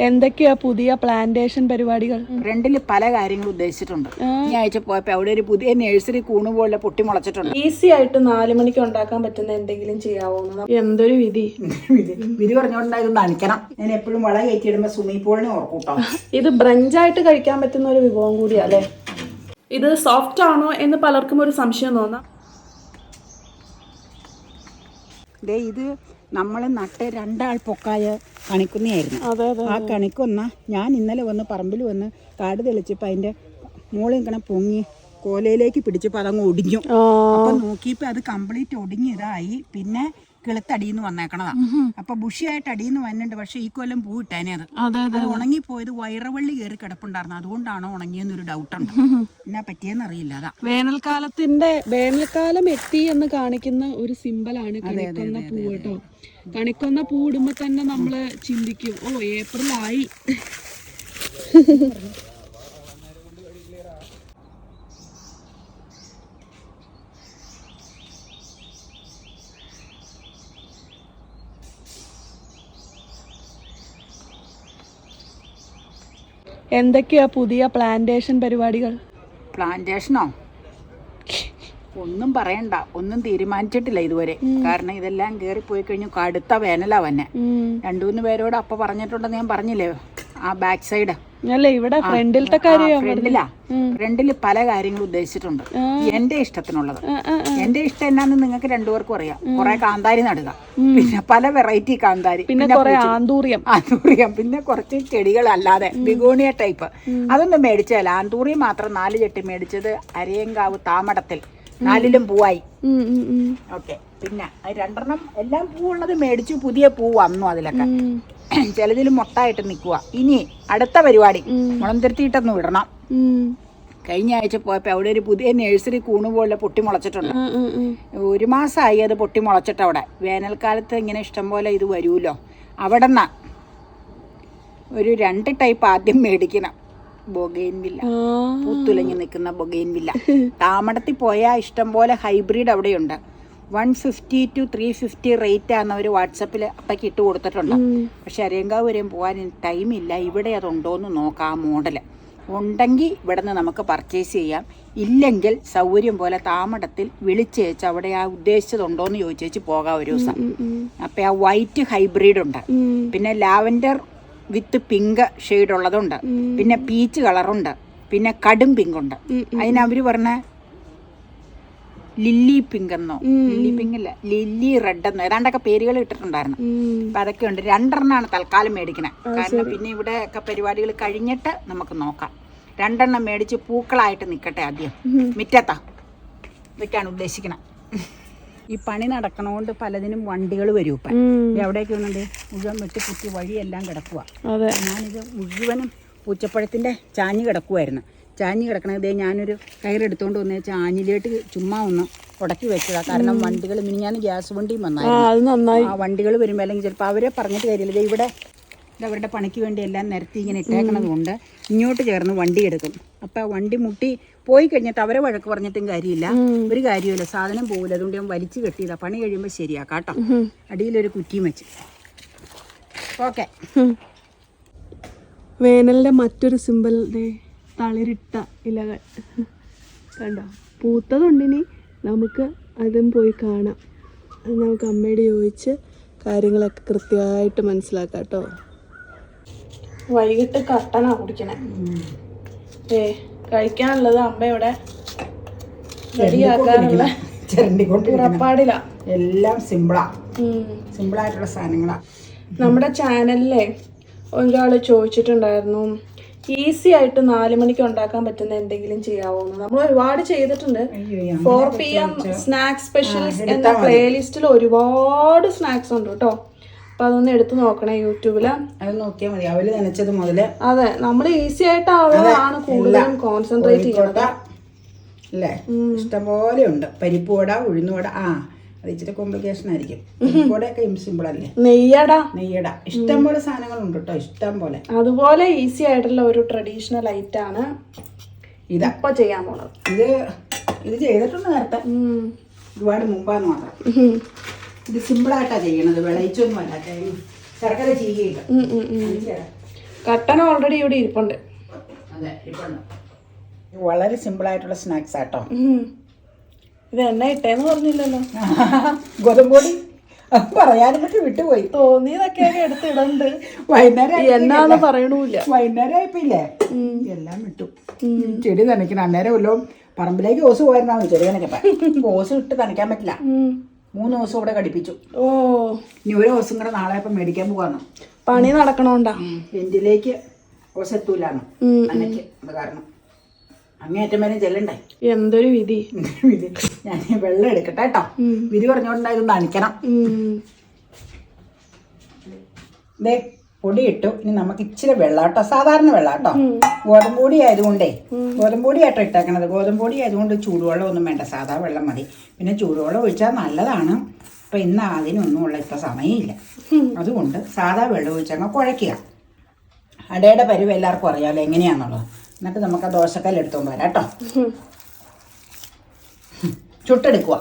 എന്തൊക്കെയാ പുതിയ പ്ലാന്റേഷൻ പരിപാടികൾ? ഫ്രണ്ടിൽ പല കാര്യങ്ങൾ ഉദ്ദേശിച്ചിട്ടുണ്ട്. ഈ ആഴ്ച പോയപ്പോ അവിടെ ഒരു പുതിയ നഴ്സറി കൂണ് പോലെ പൊട്ടി മുളച്ചിട്ടുണ്ട്. ഈസി ആയിട്ട് നാല് മണിക്ക് ഉണ്ടാക്കാൻ പറ്റുന്ന എന്തെങ്കിലും ചെയ്യാവോ? എന്തൊരു വിധി. വിധി. പറഞ്ഞുകൊണ്ടായത് നനയ്ക്കണം. ഞാൻ എപ്പോഴും വള കയറ്റിയിടുമ്പോ സ്വിമ്മിംഗ് പൂളിനെ ഓർക്കൂട്ടോ ഇത് ബ്രഞ്ചായിട്ട് കഴിക്കാൻ പറ്റുന്ന ഒരു വിഭവം കൂടിയാ അല്ലേ? ഇത് സോഫ്റ്റ് ആണോ എന്ന് പലർക്കും ഒരു സംശയം തോന്നാം. ഇത് നമ്മൾ നട്ട് രണ്ടാൾ പൊക്കായ കണിക്കുന്നയായിരുന്നു. ആ കണിക്കൊന്ന ഞാൻ ഇന്നലെ വന്ന് പറമ്പിൽ വന്ന് കാട് തെളിച്ചപ്പോൾ അതിന്റെ മോളിൽ ഇങ്ങനെ പൊങ്ങി കോലയിലേക്ക് പിടിച്ചപ്പോൾ അതങ്ങ് ഒടിഞ്ഞു. അപ്പം നോക്കിയപ്പോൾ അത് കംപ്ലീറ്റ് ഒടിഞ്ഞ് ഇതായി. പിന്നെ കിളുത്തടിയിൽ നിന്ന് വന്നേക്കണതാ അപ്പൊ ബുഷിയായിട്ട് അടിയിൽ നിന്ന് വന്നിട്ടുണ്ട്. പക്ഷെ ഈ കൊല്ലം പൂ ഇട്ടേനെ അത് ഉണങ്ങി പോയത് അത്. ഉണങ്ങിപ്പോയത് വയറവള്ളി കയറി കിടപ്പുണ്ടായിരുന്നു. അതുകൊണ്ടാണോ ഉണങ്ങിയെന്നൊരു ഡൗട്ടുണ്ട്. എന്നാ പറ്റിയെന്ന് അറിയില്ല അതാ. വേനൽക്കാലത്തിന്റെ വേനൽക്കാലം എത്തി എന്ന് കാണിക്കുന്ന ഒരു സിമ്പലാണ് കണിക്കൊന്ന പൂ കേട്ടോ. കണിക്കൊന്ന പൂ ഇടുമ്പോ തന്നെ നമ്മൾ ചിന്തിക്കും ഓ ഏപ്രിൽ ആയി എന്തൊക്കെയാ പുതിയ പ്ലാന്റേഷൻ പരിപാടികൾ? പ്ലാന്റേഷനോ ഒന്നും പറയണ്ട. ഒന്നും തീരുമാനിച്ചിട്ടില്ല ഇതുവരെ. കാരണം ഇതെല്ലാം കേറി പോയി കഴിഞ്ഞു കടുത്ത വേനലാ വന്നെ. രണ്ടു മൂന്ന് പേരോട് അപ്പൊ പറഞ്ഞിട്ടുണ്ടെന്ന് ഞാൻ പറഞ്ഞില്ലേ? ആ ബാക്ക് സൈഡ് അല്ലേ? ഇവിടെ ഫ്രണ്ടിലത്തെ കാര്യം ഫ്രണ്ടിലാ. ഫ്രണ്ടിൽ പല കാര്യങ്ങളും ഉദ്ദേശിച്ചിട്ടുണ്ട്. എന്റെ ഇഷ്ടത്തിനുള്ളത്. എന്റെ ഇഷ്ടം എന്നാന്ന് നിങ്ങൾക്ക് രണ്ടുപേർക്കും അറിയാം. കുറെ കാന്താരി നടുക. പിന്നെ പല വെറൈറ്റി കാന്താരി. പിന്നെ കൊറേ ആന്തൂറിയം. ആന്തൂറിയം. പിന്നെ കുറച്ച് ചെടികൾ അല്ലാതെ ബിഗോണിയ ടൈപ്പ്. അതൊന്നും മേടിച്ചതല്ല. ആന്തൂറിയം മാത്രം നാല് ചെട്ടി മേടിച്ചത് അരിയങ്കാവ് താമടത്തിൽ. നാലിലും പൂവായി. ഓക്കെ. പിന്നെ രണ്ടെണ്ണം എല്ലാം പൂവുള്ളത് മേടിച്ചു. പുതിയ പൂ വന്നു അതിലൊക്കെ. ചിലതിൽ മൊട്ടായിട്ട് നിൽക്കുക ഇനി അടുത്ത പരിപാടി. മുളം തിരുത്തിയിട്ടൊന്ന് വിടണം. കഴിഞ്ഞ ആഴ്ച പോയപ്പോൾ അവിടെ ഒരു പുതിയ നഴ്സറി കൂണ് പോലെ പൊട്ടി മുളച്ചിട്ടുണ്ട്. ഒരു മാസമായി അത് പൊട്ടി മുളച്ചിട്ട് അവിടെ. വേനൽക്കാലത്ത് ഇങ്ങനെ ഇഷ്ടം പോലെ ഇത് വരുമല്ലോ. അവിടെ നിന്നാ ഒരു രണ്ട് ടൈപ്പ് ആദ്യം മേടിക്കണം. ബൊഗൈൻവില്ല. പൂത്തുലഞ്ഞ് നിൽക്കുന്ന ബൊഗൈൻവില്ല താമടത്തിൽ പോയാൽ ഇഷ്ടം പോലെ ഹൈബ്രിഡ് അവിടെയുണ്ട്. One fifty to three fifty rate ആണ് അവർ വാട്സപ്പിൽ അപ്പയ്ക്ക് ഇട്ട് കൊടുത്തിട്ടുണ്ട് പക്ഷെ അരയങ്കാവ് വരെയും പോകാൻ ടൈമില്ല. ഇവിടെ അതുണ്ടോയെന്ന് നോക്കാം ആ മോഡൽ ഉണ്ടെങ്കിൽ ഇവിടെ നിന്ന് നമുക്ക് പർച്ചേസ് ചെയ്യാം. ഇല്ലെങ്കിൽ സൗകര്യം പോലെ താമടത്തിൽ വിളിച്ചേച്ച് അവിടെ ആ ഉദ്ദേശിച്ചതുണ്ടോയെന്ന് ചോദിച്ചേച്ച് പോകാം ഒരു ദിവസം. അപ്പം ആ വൈറ്റ് ഹൈബ്രിഡ് ഉണ്ട്. പിന്നെ ലാവൻഡർ വിത്ത് പിങ്ക് ഷെയ്ഡ് ഉള്ളതുണ്ട്. പിന്നെ പീച്ച് കളറുണ്ട് പിന്നെ കടും പിങ്ക് ഉണ്ട്. അതിന് അവർ പറഞ്ഞ ലില്ലി പിങ്ക് എന്നോ? ലില്ലി പിങ്ക് അല്ല ലില്ലി റെഡ് എന്നോ? ഏതാണ്ടൊക്കെ പേരുകൾ ഇട്ടിട്ടുണ്ടായിരുന്നു. അപ്പൊ അതൊക്കെ ഉണ്ട്. രണ്ടെണ്ണമാണ് തൽക്കാലം മേടിക്കണേ. കാരണം പിന്നെ ഇവിടെ ഒക്കെ പരിപാടികൾ കഴിഞ്ഞിട്ട് നമുക്ക് നോക്കാം. രണ്ടെണ്ണം മേടിച്ച് പൂക്കളായിട്ട് നിൽക്കട്ടെ ആദ്യം. മിറ്റത്താ. ഇതൊക്കെയാണ് ഉദ്ദേശിക്കണം. ഈ പണി നടക്കണോണ്ട് പലതിനും വണ്ടികൾ വരും ഇപ്പം. എവിടേക്ക് വന്നിട്ട് മുഴുവൻ വെട്ടി കുത്തി വഴിയെല്ലാം കിടക്കുക ഞാനിത് മുഴുവനും പൂച്ചപ്പഴത്തിന്റെ ചാഞ്ഞ് കിടക്കുമായിരുന്നു ചാഞ്ഞ് കിടക്കണം. ഇതേ ഞാനൊരു കയറെടുത്തോണ്ട് വന്നു. വെച്ചാൽ ആഞ്ഞിലേട്ട് ചുമ്മാ ഒന്ന് ഉടക്കി വെച്ചതാണ് കാരണം വണ്ടികൾ മിനിഞ്ഞാന്ന് ഗ്യാസ് വണ്ടിയും വന്നായി ആ വണ്ടികൾ വരുമ്പോൾ അല്ലെങ്കിൽ ചിലപ്പോൾ അവരെ പറഞ്ഞിട്ട് കാര്യമില്ല. ദേ ഇവിടെ ഇത് അവരുടെ പണിക്ക് വേണ്ടി എല്ലാം നിരത്തി ഇങ്ങനെ ഇട്ടേക്കണത് കൊണ്ട് ഇങ്ങോട്ട് ചേർന്ന് വണ്ടി എടുക്കും. അപ്പം വണ്ടി മുട്ടി പോയി കഴിഞ്ഞിട്ട് അവരെ വഴക്ക് പറഞ്ഞിട്ടും കാര്യമില്ല. ഒരു കാര്യമില്ല സാധനം പോകില്ല അതുകൊണ്ട് ഞാൻ വലിച്ചു കെട്ടിയതാ. പണി കഴിയുമ്പോൾ ശരിയാ. കേട്ടോ. അടിയിലൊരു കുറ്റിയും വെച്ച്. ഓക്കെ. വേനലിന്റെ മറ്റൊരു സിമ്പിൾ തളിരിട്ട ഇലകൾ. കണ്ടോ? പൂത്തതുണ്ടിനി നമുക്ക് അതും പോയി കാണാം. അത് നമുക്ക് അമ്മയോട് ചോദിച്ച് കാര്യങ്ങളൊക്കെ കൃത്യമായിട്ട് മനസ്സിലാക്കാം കേട്ടോ. വൈകിട്ട് കട്ടനാ കുടിക്കണേ. ഏ കഴിക്കാനുള്ളത് അമ്മ ഇവിടെ റെഡിയാക്കാനുള്ള എല്ലാം സിമ്പിളാ. സിമ്പിളായിട്ടുള്ള സാധനങ്ങളാ. നമ്മുടെ ചാനലിലെ ഒരാൾ ചോദിച്ചിട്ടുണ്ടായിരുന്നു ഈസി ആയിട്ട് നാല് മണിക്ക് ഉണ്ടാക്കാൻ പറ്റുന്ന എന്തെങ്കിലും ചെയ്യാവോ നമ്മൾ ഒരുപാട് ചെയ്തിട്ടുണ്ട്. Four P M snacks specials എന്ന പ്ലേലിസ്റ്റിൽ ഒരുപാട് സ്നാക്സ് ഉണ്ട് കേട്ടോ അപ്പൊ അതൊന്ന് എടുത്തു നോക്കണേ യൂട്യൂബിൽ. അത് നോക്കിയാൽ മതി. നനച്ചത് മുതൽ. അതെ നമ്മൾ ഈസി ആയിട്ട് ആയിട്ടുള്ളതാണ് കൂടുതലും കോൺസെൻട്രേറ്റ് ചെയ്യുന്നത്. അല്ലേ ഇഷ്ടംപോലെ ഉണ്ട്. പരിപ്പ് വട ഉഴുന്നുവട ആ അത് ഇച്ചിരി കോംപ്ലിക്കേഷൻ ആയിരിക്കും കൂടെയൊക്കെ സിമ്പിൾ അല്ലേ? നെയ്യട? നെയ്യട. ഇഷ്ടം ഇഷ്ടംപോലെ സാധനങ്ങളുണ്ട് കേട്ടോ ഇഷ്ടം പോലെ അതുപോലെ ഈസി ആയിട്ടുള്ള ഒരു ട്രഡീഷണൽ ഐറ്റം ആണ് ഇതപ്പൊ ചെയ്യാൻ പോണത്. ഇത് ഇത് ചെയ്തിട്ടുണ്ട് നേരത്തെ. ഒരുപാട് മുമ്പാന്ന് മാത്രം. ഇത് സിമ്പിളായിട്ടാ ചെയ്യണത് വിളയിച്ചൊന്നും അല്ല. ശർക്കര തരാം. കട്ടൻ ഓൾറെഡി ഇവിടെ ഇരിപ്പുണ്ട്. അതെ ഇരിപ്പുണ്ട്. വളരെ സിമ്പിൾ ആയിട്ടുള്ള സ്നാക്സ് ആട്ടോ. ഇത് എണ്ണ ഇട്ടേന്ന് പറഞ്ഞില്ലല്ലോ. ഗോതമ്പൊടി. പറയാനും പറ്റി വിട്ടുപോയി. തോന്നിയതൊക്കെയൊക്കെ എടുത്തിടണ്ട്. വൈകുന്നേരം പറയണില്ല എന്നാന്ന് പറയണൂല്ല. വൈകുന്നേരം ആയിപ്പില്ലേ എല്ലാം വിട്ടു. ചെടി നനയ്ക്കണം. അന്നേരം വല്ലോ പറമ്പിലേക്ക് ഓസ് പോയിരുന്നാണ് ചെടി നനയ്ക്കപ്പ ഓസ് ഇട്ട് നനയ്ക്കാൻ പറ്റില്ല. മൂന്ന് ദിവസം ഇവിടെ കടിപ്പിച്ചു ഓ. ഇനി ഒരു ദിവസം കൂടെ നാളെ ഇപ്പം മേടിക്കാൻ പോവാണ്. പണി നടക്കണോണ്ടാ? വെന്റിലേക്ക് ഓസ് എത്തൂലാണ് ഉം. അത് കാരണം. അങ്ങേറ്റം വരെ ചെല്ലണ്ടേ? എന്തൊരു വിധി. വിധി? ഞാൻ വെള്ളം എടുക്കട്ടെ കേട്ടോ. വിധി പറഞ്ഞോണ്ടായത് നനയ്ക്കണം ദേ പൊടി ഇട്ടു ഇനി നമുക്ക് ഇച്ചിരി വെള്ളാട്ടോ സാധാരണ വെള്ളാട്ടോ ഗോതമ്പൊടി ഗോതമ്പ് പൊടി ആയതുകൊണ്ടേ ഗോതമ്പ് പൊടി ആട്ടോ ഇട്ടേക്കണത്. ഗോതമ്പ് പൊടി ആയതുകൊണ്ട് ചൂടുവെള്ളം ഒന്നും വേണ്ട. സാധാ വെള്ളം മതി. പിന്നെ ചൂടുവെള്ളം ഒഴിച്ചാൽ നല്ലതാണ്. അപ്പം ഇന്ന് അതിനൊന്നുമുള്ള ഇപ്പം സമയമില്ല. അതുകൊണ്ട് സാധാ വെള്ളം ഒഴിച്ചങ്ങ് കുഴയ്ക്കുക. അടയുടെ പരിവ് എല്ലാവർക്കും അറിയാമല്ലോ എങ്ങനെയാണെന്നുള്ളത് എന്നിട്ട് നമുക്ക് ആ ദോശക്കല്ല് എടുത്തോണ്ട് വരാം കേട്ടോ. ചുട്ടെടുക്കുക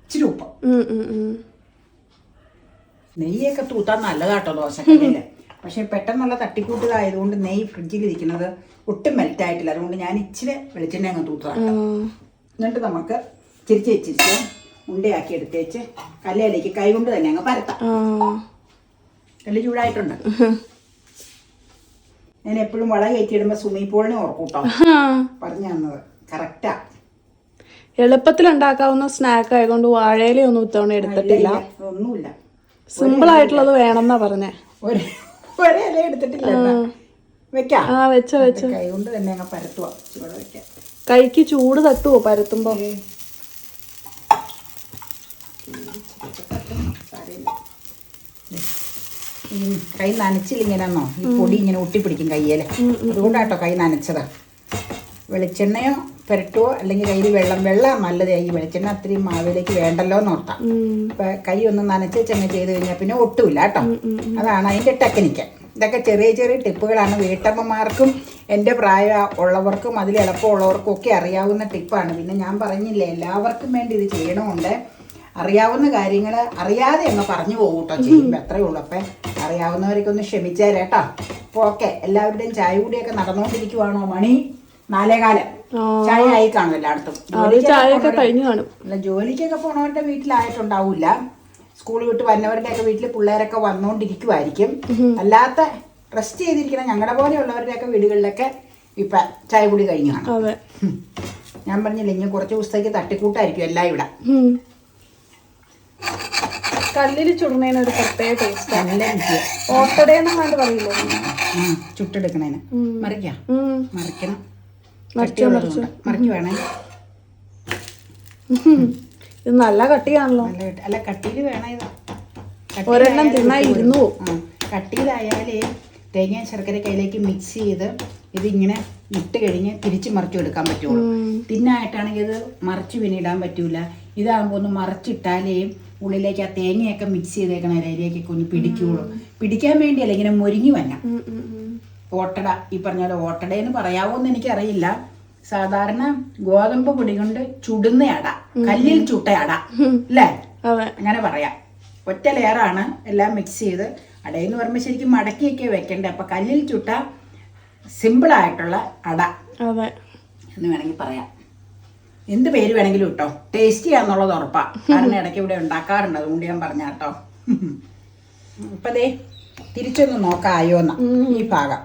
ഇച്ചിരി ഉപ്പ്. ഉം, ഉം, ഉം. നെയ്യൊക്കെ തൂത്താൻ നല്ലതാട്ടോ ദോശക്കല്ലിൽ. പക്ഷെ പെട്ടെന്നുള്ള തട്ടിക്കൂട്ടുകായതുകൊണ്ട് നെയ്യ് ഫ്രിഡ്ജിൽ ഇരിക്കുന്നത് ഒട്ടും മെൽറ്റ് ആയിട്ടില്ല അതുകൊണ്ട് ഞാൻ ഇച്ചിരി വെളിച്ചെണ്ണ അങ്ങ് തൂത്തതാണ്. എന്നിട്ട് നമുക്ക് ചിരിച്ച് ചിരിച്ച് ഉണ്ടയാക്കി എടുത്തേച്ച് കല്ലേലേക്ക് കൈ കൊണ്ട് തന്നെ അങ്ങ് പരത്താം. കല്ല് ചൂടായിട്ടുണ്ട്. ഞാൻ എപ്പോഴും വള കയറ്റിയിടുമ്പോ സ്വിമ്മിംഗ് പൂളിനെ ഓർക്കൂട്ടോ. പറഞ്ഞു തന്നത്. കറക്റ്റാ എളുപ്പത്തിൽ ഉണ്ടാക്കാവുന്ന സ്നാക്ക് ആയതുകൊണ്ട് വാഴയിലൊന്നും ഇത്തവണ എടുത്തിട്ടില്ല. ഒന്നുമില്ല. സിമ്പിൾ ആയിട്ടുള്ളത് വേണമെന്നാ പറഞ്ഞേ. ഒരേ എടുത്തിട്ടില്ല വെച്ചോ വെക്കാം. ആ വെച്ച വെച്ച. കൈ കൊണ്ട് തന്നെ അങ്ങ് ഇവിടെ വെക്കാം കൈക്ക് ചൂട് തട്ടുവോ പരത്തുമ്പോ? കൈ നനച്ചില്ലിങ്ങനെന്നോ ഈ പൊടി ഇങ്ങനെ ഒട്ടിപ്പിടിക്കും കയ്യേൽ. അതുകൊണ്ടാട്ടോ കൈ നനച്ചതാ. വെളിച്ചെണ്ണയോ പുരട്ടുവോ? അല്ലെങ്കിൽ കയ്യിൽ വെള്ളം വെള്ളം നല്ലത്. ഈ വെളിച്ചെണ്ണ അത്രയും മാവിലേക്ക് വേണ്ടല്ലോ എന്ന് ഓർത്താം. കൈ ഒന്ന് നനച്ച് ചെങ്ങ ചെയ്ത് കഴിഞ്ഞാൽ പിന്നെ ഒട്ടുമില്ല കേട്ടോ. അതാണ് അതിന്റെ ടെക്നിക്ക്. ഇതൊക്കെ ചെറിയ ചെറിയ ടിപ്പുകളാണ്. വീട്ടമ്മമാർക്കും എന്റെ പ്രായ ഉള്ളവർക്കും അതിൽ എളുപ്പമുള്ളവർക്കും ഒക്കെ അറിയാവുന്ന ടിപ്പാണ്. പിന്നെ ഞാൻ പറഞ്ഞില്ലേ എല്ലാവർക്കും വേണ്ടി ഇത് ചെയ്യണമുണ്ട്. അറിയാവുന്ന കാര്യങ്ങൾ അറിയാതെ അങ്ങ് പറഞ്ഞു പോകും കേട്ടോ ചെയ്യുമ്പോൾ എത്രയേ ഉള്ളൂ. അപ്പം അറിയാവുന്നവരൊക്കെ ഒന്ന് ക്ഷമിച്ചേരേട്ടോ അപ്പോൾ ഓക്കെ. എല്ലാവരുടെയും ചായ കൂടിയൊക്കെ നടന്നുകൊണ്ടിരിക്കുവാണോ മണി? നാലേകാലം. ചായ ആയി കാണും എല്ലായിടത്തും. ജോലിക്കൊക്കെ പോണവരുടെ വീട്ടിലായിട്ടുണ്ടാവില്ല സ്കൂൾ വിട്ട് വന്നവരുടെയൊക്കെ വീട്ടിൽ പിള്ളേരൊക്കെ വന്നുകൊണ്ടിരിക്കുമായിരിക്കും അല്ലാത്ത റെസ്റ്റ് ചെയ്തിരിക്കുന്ന ഞങ്ങളുടെ പോലെയുള്ളവരുടെയൊക്കെ വീടുകളിലൊക്കെ ഇപ്പൊ ചായ കൂടി കഴിഞ്ഞു കാണും. ഞാൻ പറഞ്ഞില്ല ഇനി കുറച്ച് ദിവസത്തേക്ക് തട്ടിക്കൂട്ടായിരിക്കും എല്ലാം ഇവിടെ. ഉം. കല്ലിൽ ചുടുന്നതിന് ഒരു പ്രത്യേക ടേസ്റ്റ് നല്ല. ഓട്ടടയെന്നും കണ്ട് പറയില്ലേ? ചുട്ടെടുക്കണേന്. മറിക്കാം. മറിക്കണം. മറിച്ചോ കട്ടിയുള്ളതുകൊണ്ട് മറിക്ക് വേണേ. ഇത് നല്ല കട്ടിയാണല്ലോ. നല്ല കട്ടി- അല്ല കട്ടിയിൽ വേണം ഇത്. ഒരെണ്ണം തിന്നാ ഇരുന്നു കട്ടിയിലായാലേ തേങ്ങ ശർക്കര കയ്യിലേക്ക് മിക്സ് ചെയ്ത് ഇതിങ്ങനെ ഇട്ട് കഴിഞ്ഞ് തിരിച്ച് മറിച്ചു എടുക്കാൻ പറ്റുള്ളൂ. തിന്നായിട്ടാണെങ്കിൽ ഇത് മറിച്ച് പിന്നെ ഇടാൻ പറ്റൂല. ഇതാകുമ്പോൾ ഒന്ന് മറിച്ചിട്ടാലേ ഉള്ളിലേക്ക് ആ തേങ്ങയൊക്കെ മിക്സ് ചെയ്തേക്കണ അതിലേക്കൊക്കെ ഒന്ന് പിടിക്കുള്ളൂ. പിടിക്കാൻ വേണ്ടിയല്ല ഇങ്ങനെ മുരിങ്ങി വന്ന. ഓട്ടട ഈ പറഞ്ഞ പോലെ ഓട്ടടയെന്ന് പറയാവോന്ന് എനിക്കറിയില്ല. സാധാരണ ഗോതമ്പ് പൊടി കൊണ്ട് ചുടുന്ന അട കല്ലിൽ ചുട്ട അട അല്ലേ? അങ്ങനെ പറയാം. ഒറ്റ ലെയറാണ് എല്ലാം മിക്സ് ചെയ്ത്. അടയെന്ന് പറയുമ്പോൾ ശരിക്കും മടക്കിയൊക്കെ വെക്കണ്ടേ? അപ്പൊ കല്ലിൽ ചുട്ട സിമ്പിൾ ആയിട്ടുള്ള അട എന്ന് വേണമെങ്കിൽ പറയാം. എന്ത് പേര് വേണമെങ്കിലും ടേസ്റ്റി ആണെന്നുള്ളത് ഉറപ്പാ. കാരണം ഇടയ്ക്ക് ഇവിടെ ഉണ്ടാക്കാറുണ്ട്. അതുകൊണ്ട് ഞാൻ പറഞ്ഞ കേട്ടോ. ഇപ്പൊ ദേ തിരിച്ചൊന്ന് നോക്കായോ എന്നാ. ഈ ഭാഗം.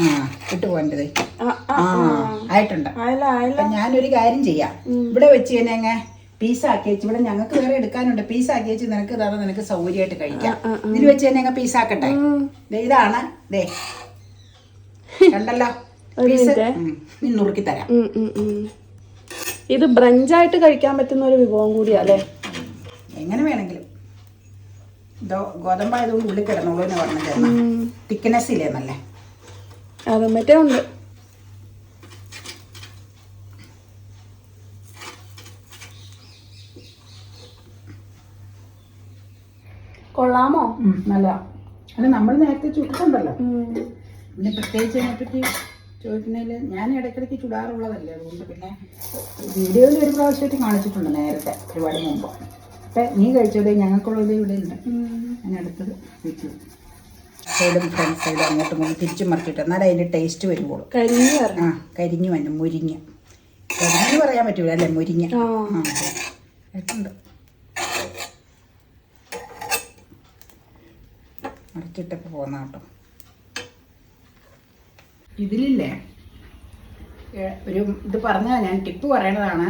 ആ ഇട്ട് പോകേണ്ടത് ആ, ആയിട്ടുണ്ട്. ഞാനൊരു കാര്യം ചെയ്യാം. ഇവിടെ വെച്ച് തന്നെ അങ്ങ് പീസാക്കി വെച്ച് ഇവിടെ ഞങ്ങൾക്ക് വേറെ എടുക്കാനുണ്ട്. പീസാക്കി വെച്ച് നിനക്ക് ഇതാണ് നിനക്ക് സൗകര്യമായിട്ട് കഴിക്കാം. ഇതിൽ വെച്ച് തന്നെ അങ്ങ് പീസാക്കട്ടെ ദേ ഇതാണ്. ദേ. കണ്ടല്ലോ? പീസ് നീ നുറുക്കി തരാം. ഇത് ബ്രഞ്ചായിട്ട് കഴിക്കാൻ പറ്റുന്ന ഒരു വിഭവം കൂടിയാ അല്ലേ എങ്ങനെ വേണമെങ്കിലും. ഇതോ ഗോതമ്പായതുകൊണ്ട് ഉള്ളിൽ കിടന്നോളൂ എന്ന് പറഞ്ഞു തിക്നെസ് ഇല്ലേ നല്ല? അത് മറ്റേ ഉണ്ട്. കൊള്ളാമോ? നല്ല. അല്ല നമ്മൾ നേരത്തെ ചുട്ടിട്ടുണ്ടല്ലോ. ഉം. പിന്നെ പ്രത്യേകിച്ച് അതിനെപ്പറ്റി ചോദിക്കുന്നതിൽ ഞാൻ ഇടയ്ക്കിടയ്ക്ക് ചുടാറുള്ളതല്ലേ അതുകൊണ്ട് പിന്നെ വീഡിയോയിൽ ഒരു പ്രാവശ്യമായിട്ട് കാണിച്ചിട്ടുണ്ട് നേരത്തെ ഒരുപാട് മുമ്പ്. അപ്പം നീ കഴിച്ചതേ ഞങ്ങൾക്കുള്ളത് ഇവിടെ ഉണ്ട്. ഞാൻ അടുത്തത് വെച്ചു. സൈഡും ഫ്രണ്ട് സൈഡും അങ്ങോട്ടും ഇങ്ങോട്ടും തിരിച്ചു മറിച്ചിട്ട് എന്നാലും അതിന്റെ ടേസ്റ്റ് വരുള്ളൂ കരിഞ്ഞു ആ കരിഞ്ഞു വന്നു മുരിങ്ങ. കരിഞ്ഞു പറയാൻ പറ്റൂല അല്ലേ? മുരിങ്ങ. ആ. പോന്നാട്ടോ കേട്ടോ. ഇതിലില്ലേ? ഒരു ഇത് പറഞ്ഞാൽ ഞാൻ. ടിപ്പ് പറയണതാണ്.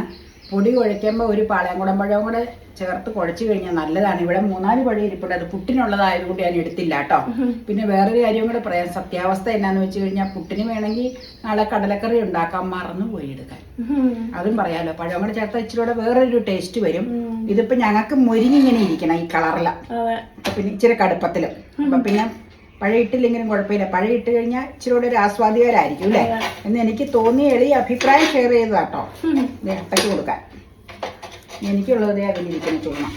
പൊടി കുഴയ്ക്കുമ്പോൾ ഒരു പാളയംകുടം പഴവും കൂടെ ചേർത്ത് കുഴച്ചു കഴിഞ്ഞാൽ നല്ലതാണ്. ഇവിടെ മൂന്നാൽ പഴം ഇരിപ്പുണ്ട്. അത് പുട്ടിനുള്ളതായതുകൊണ്ട് ഞാൻ എടുത്തില്ല കേട്ടോ. പിന്നെ വേറൊരു കാര്യം കൂടെ പറയാം. സത്യാവസ്ഥ എന്നാന്ന് വെച്ച് കഴിഞ്ഞാൽ പുട്ടിന് വേണമെങ്കിൽ നാളെ കടലക്കറി ഉണ്ടാക്കാൻ മറന്നു പോയി എടുക്കാൻ. അതും പറയാലോ. പഴം കൂടെ ചേർത്ത ഇച്ചിരി കൂടെ വേറൊരു ടേസ്റ്റ് വരും. ഇതിപ്പോ ഞങ്ങൾക്ക് മുരിഞ്ഞിങ്ങനെ ഇരിക്കണം ഈ കളറില പിന്നെ ഇച്ചിരി കടുപ്പത്തിൽ. അപ്പൊ പിന്നെ പഴം ഇട്ടില്ലെങ്കിലും കുഴപ്പമില്ല. പഴയിട്ട് കഴിഞ്ഞാൽ ഇച്ചിരി കൂടെ ഒരു ആസ്വാദികരായിരിക്കും അല്ലേ? എന്ന് എനിക്ക് തോന്നിയ എളിയ അഭിപ്രായം ഷെയർ ചെയ്തു കേട്ടോ അപ്പയ്ക്ക് കൊടുക്കാൻ. എനിക്കുള്ളത് അതിലിരിക്കുന്ന ചൂണം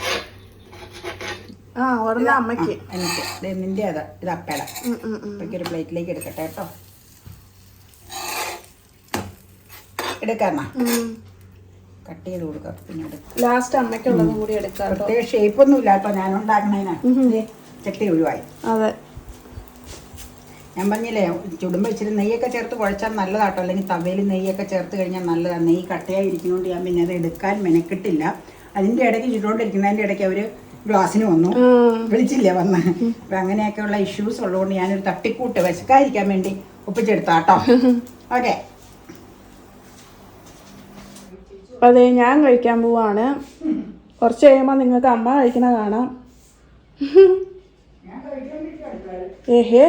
ആ ഒരെണ്ണം അമ്മയ്ക്ക്. എനിക്ക്. നിന്റെ അതാ ഇത് അപ്പയുടെ. അപ്പയ്ക്ക് ഒരു പ്ലേറ്റിലേക്ക് എടുക്കട്ടെ കേട്ടോ. എടുക്കാന്നാ. കട്ട് ചെയ്ത് കൊടുക്കാം പിന്നെ ലാസ്റ്റ് അമ്മയ്ക്കുള്ളതും കൂടി എടുക്കാം പ്രത്യേക ഷേപ്പൊന്നും ഇല്ല കേട്ടോ ഞാൻ ഉണ്ടാക്കണേനാ ചട്ടി ഒഴിവായി. അതെ. ഞാൻ പറഞ്ഞില്ലേ ചുടുമ്പോൾ ഇച്ചിരി നെയ്യൊക്കെ ചേർത്ത് കുഴച്ചാൽ നല്ലതാട്ടോ. അല്ലെങ്കിൽ തവയിൽ നെയ്യൊക്കെ ചേർത്ത് കഴിഞ്ഞാൽ നല്ലതാണ് നെയ്യ് കട്ടയായി ഇരിക്കുന്നതുകൊണ്ട് ഞാൻ പിന്നെ അത് എടുക്കാൻ മെനക്കെട്ടില്ല. അതിന്റെ ഇടയ്ക്ക് ചുട്ടുകൊണ്ടിരിക്കുന്നതിന്റെ ഇടയ്ക്ക് അവർ ഗ്ലാസ്സിന് വന്നു. വിളിച്ചില്ലേ വന്ന്. അപ്പം അങ്ങനെയൊക്കെയുള്ള ഇഷ്യൂസ് ഉള്ളതുകൊണ്ട് ഞാനൊരു തട്ടിക്കൂട്ട് വിശക്കാതിരിക്കാൻ വേണ്ടി ഒപ്പിച്ചെടുത്താട്ടോ. ഓക്കെ. അതെ ഞാൻ കഴിക്കാൻ പോവാണ്. കുറച്ച് കഴിയുമ്പോൾ നിങ്ങൾക്ക് അമ്മ കഴിക്കണ കാണാം. ഏഹേ?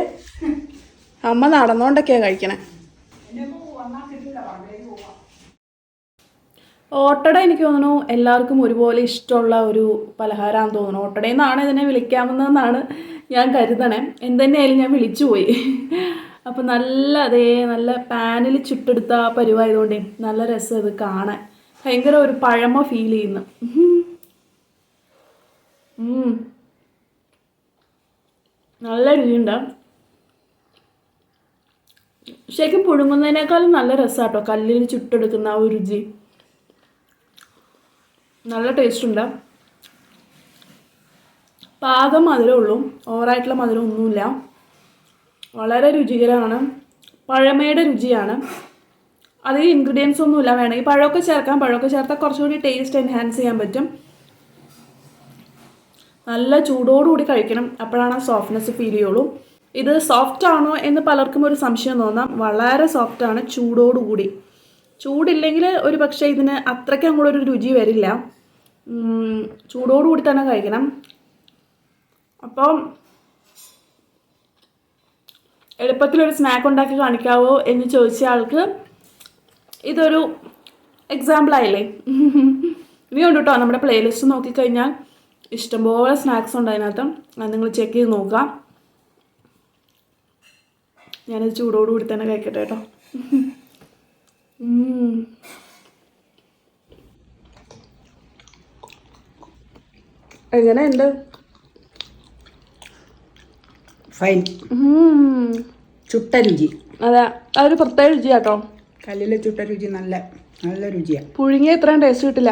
അമ്മ നടന്നോണ്ടൊക്കെയാ കഴിക്കണേ. ഓട്ടട എനിക്ക് തോന്നുന്നു എല്ലാവർക്കും ഒരുപോലെ ഇഷ്ടമുള്ള ഒരു പലഹാരമാണെന്ന് തോന്നുന്നു. ഓട്ടടയെന്നാണ് ഇതിനെ വിളിക്കാമെന്നാണ് ഞാൻ കരുതണേ. എന്തുതന്നെയായാലും ഞാൻ വിളിച്ചുപോയി അപ്പം നല്ല അതേ നല്ല പാനിൽ ചുട്ടെടുത്ത പരിവായതുകൊണ്ടേ നല്ല രസം ഇത് കാണാൻ. ഭയങ്കര ഒരു പഴമ ഫീൽ ചെയ്യുന്നു. നല്ല രുചിയുണ്ട്. ശരിക്കും പുഴുങ്ങുന്നതിനേക്കാളും നല്ല രസമാട്ടോ കല്ലിൽ ചുട്ടെടുക്കുന്ന ആ ഒരു രുചി. നല്ല ടേസ്റ്റ് ഉണ്ട്. പാകം മധുരം ഉള്ളൂ. ഓവറായിട്ടുള്ള മധുരം ഒന്നുമില്ല. വളരെ രുചികരമാണ്. പഴമയുടെ രുചിയാണ്. അത് ഇൻഗ്രീഡിയൻസ് ഒന്നുമില്ല. വേണമെങ്കിൽ പഴമൊക്കെ ചേർക്കാം. പഴമൊക്കെ ചേർത്താൽ കുറച്ചുകൂടി ടേസ്റ്റ് എൻഹാൻസ് ചെയ്യാൻ പറ്റും. നല്ല ചൂടോടുകൂടി കഴിക്കണം. അപ്പോഴാണ് സോഫ്റ്റ്നെസ് ഫീൽ ചെയ്യുള്ളൂ. ഇത് സോഫ്റ്റ് ആണോ എന്ന് പലർക്കും ഒരു സംശയം തോന്നാം. വളരെ സോഫ്റ്റ് ആണ് ചൂടോടുകൂടി. ചൂടില്ലെങ്കിൽ ഒരു പക്ഷേ ഇതിന് അത്രയ്ക്ക് അങ്ങോട്ട് ഒരു രുചി വരില്ല. ചൂടോടുകൂടി തന്നെ കഴിക്കണം. അപ്പോൾ എളുപ്പത്തിലൊരു സ്നാക്ക് ഉണ്ടാക്കി കാണിക്കാവോ എന്ന് ചോദിച്ച ആൾക്ക് ഇതൊരു എക്സാമ്പിളായില്ലേ ഇനിയുണ്ട് കേട്ടോ നമ്മുടെ പ്ലേലിസ്റ്റ് നോക്കിക്കഴിഞ്ഞാൽ ഇഷ്ടംപോലെ സ്നാക്സ് ഉണ്ട് അതിനകത്ത്. അത് നിങ്ങൾ ചെക്ക് ചെയ്ത് നോക്കാം ഞാനിത് ചൂടോടുകൂടി തന്നെ കഴിക്കട്ടെ കേട്ടോ. എങ്ങനെ ഉണ്ട് ഫൈൻ. ചുട്ട രുചി. അതെ അതൊരു പ്രത്യേക രുചി കേട്ടോ കല്ലിലെ ചുട്ട രുചി നല്ല നല്ല രുചിയാ. പുഴുങ്ങിയ ഇത്രയും ടേസ്റ്റ് കിട്ടില്ല.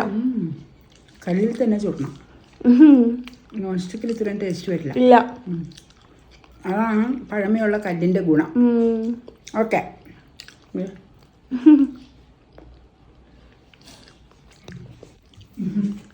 കല്ലിൽ തന്നെ ചുടണം. നോൺ സ്റ്റിക്കിൽ ഇത്രയും ടേസ്റ്റ് വരില്ല. ഇല്ല. അതാണ് പഴമയുള്ള കല്ലിന്റെ ഗുണം. ഓക്കെ